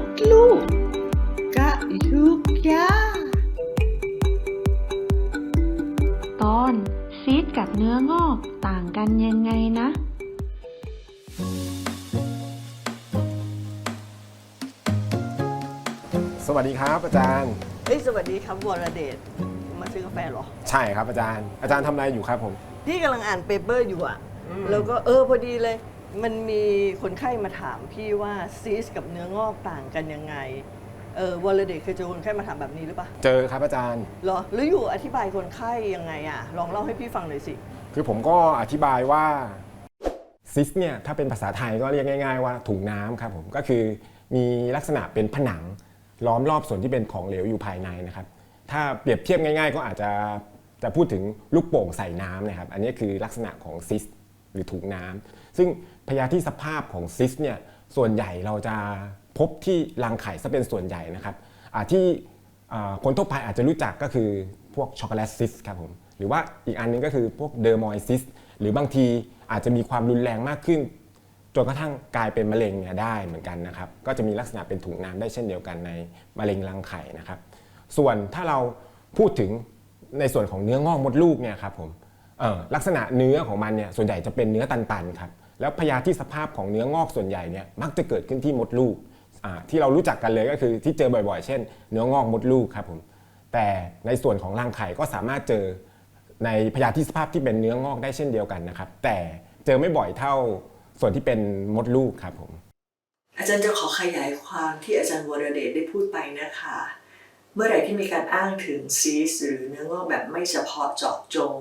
ดลูกกะยุกยาตอนซีดกับเนื้องอกต่างกันยังไงนะ สวัสดีครับอาจารย์ เฮ้ยสวัสดีครับวรเดชมาซื้อกาแฟเหรอ ใช่ครับอาจารย์ อาจารย์ทำอะไรอยู่ครับผม พี่กำลังอ่านเปเปอร์อยู่อะแล้วก็เออพอดีเลย มันมีคนไข้มาถามพี่ว่าซีสกับเนื้องอกต่างกันยังไง เออวรเดชเคยเจอคนไข้มาถามแบบนี้หรือปะเจอครับอาจารย์เหรอหรืออยู่อธิบายคนไข้ยังไงอะลองเล่าให้พี่ฟังหน่อยสิ คือผมก็อธิบายว่าซิสเนี่ยถ้าเป็นภาษาไทยก็เรียกง่าย ๆ ว่าถุงน้ำครับผมก็คือมีลักษณะเป็นผนังล้อมรอบส่วนที่เป็นของเหลวอยู่ภายในนะครับ ถ้าเปรียบเทียบง่าย ๆ ก็อาจจะจะพูดถึงลูกโป่งใส่น้ำนะครับ อันนี้คือลักษณะของซิส หรือถุงน้ำซึ่งพยาธิสภาพของซิสเนี่ยส่วนใหญ่เราจะพบที่รังไข่ซะเป็นส่วนใหญ่นะครับที่คนทั่วไปอาจจะรู้จักก็คือพวกช็อกโกแลตซิสครับผมหรือว่าอีกอันหนึงก็คือพวกเดอร์มอยซิสหรือบางทีอาจจะมีความรุนแรงมากขึ้นจนกระทั่งกลายเป็นมะเร็งเนี่ยได้เหมือนกันนะครับ ก็จะมีลักษณะเป็นถุงน้ำได้เช่นเดียวกันในมะเร็งรังไข่นะครับ ส่วนถ้าเราพูดถึงในส่วนของเนื้องอกมดลูกเนี่ยครับผม ลักษณะเนื้อของมันเนี่ยส่วนใหญ่จะเป็นเนื้อตันๆครับแล้วพยาธิสภาพของเนื้องอกส่วนใหญ่เนี่ยมักจะเกิดขึ้นที่มดลูกอ่าที่เรารู้จักกันเลยก็คือที่เจอบ่อยๆ เช่น เนื้องอกมดลูกครับผมแต่ในส่วนของรังไข่ก็สามารถเจอในพยาธิสภาพที่เป็นเนื้องอกได้เช่นเดียวกันนะครับ แต่เจอไม่บ่อยเท่าส่วนที่เป็นมดลูกครับผม อาจารย์จะขอขยายความที่อาจารย์วรเดชได้พูดไปนะคะ เมื่อไหร่ที่มีการอ้างถึงซีสหรือเนื้องอกแบบไม่เฉพาะเจาะจง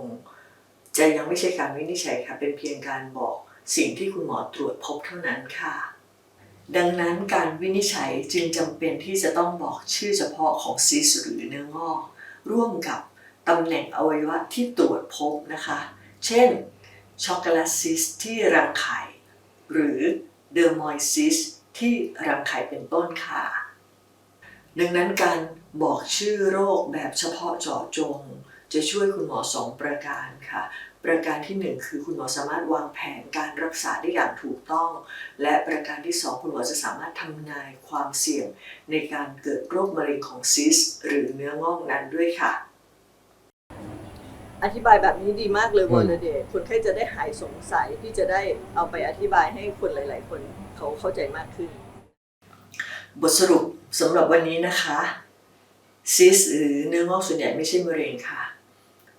จะยังไม่ใช่การวินิจฉัยค่ะ เป็นเพียงการบอกสิ่งที่คุณหมอตรวจพบเท่านั้นค่ะ ดังนั้นการวินิจฉัยจึงจำเป็นที่จะต้องบอกชื่อเฉพาะของซีสหรือเนื้องอก ร่วมกับตำแหน่งอวัยวะที่ตรวจพบนะคะ เช่น ช็อกโกแลตซิสที่รังไข่หรือเดอร์มอยซิสที่รังไข่เป็นต้นค่ะ ดังนั้นการบอกชื่อโรคแบบเฉพาะเจาะจง จะช่วยคุณหมอสองประการค่ะ ประการที่หนึ่งคือคุณหมอสามารถวางแผนการรักษาได้อย่างถูกต้อง และประการที่สองคุณหมอจะสามารถทำนายความเสี่ยง ในการเกิดโรคมะเร็งของซิสหรือเนื้องอกนั้นด้วยค่ะ อธิบายแบบนี้ดีมากเลยอืมวรเดชคนไข้จะได้หายสงสัยพี่จะได้เอาไปอธิบายให้คนหลาย ๆ คนเขาเข้าใจมากขึ้น บทสรุปสำหรับวันนี้นะคะซิสหรือเนื้องอกส่วนใหญ่ไม่ใช่มะเร็งค่ะ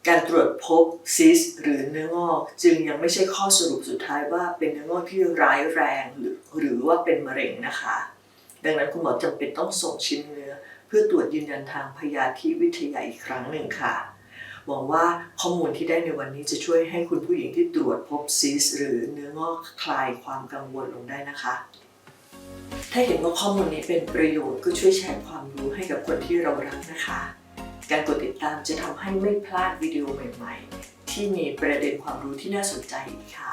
การตรวจพบซิสหรือเนื้องอกจึงยังไม่ใช่ข้อสรุปสุดท้ายว่าเป็นเนื้องอกที่ร้ายแรงหรือหรือว่าเป็นมะเร็งนะคะ ดังนั้นคุณหมอจำเป็นต้องส่งชิ้นเนื้อ เพื่อตรวจยืนยันทางพยาธิวิทยาอีกครั้งหนึ่งค่ะหวังว่าข้อมูลที่ได้ในวันนี้จะช่วยให้คุณผู้หญิงที่ตรวจพบซิสหรือเนื้องอกคลายความกังวลลงได้นะคะ ถ้าเห็นว่าข้อมูลนี้เป็นประโยชน์ก็ช่วยแชร์ความรู้ให้กับคนที่เรารักนะคะ การกดติดตามจะทำให้ไม่พลาดวิดีโอใหม่ ๆ ที่มีประเด็นความรู้ที่น่าสนใจอีกค่ะ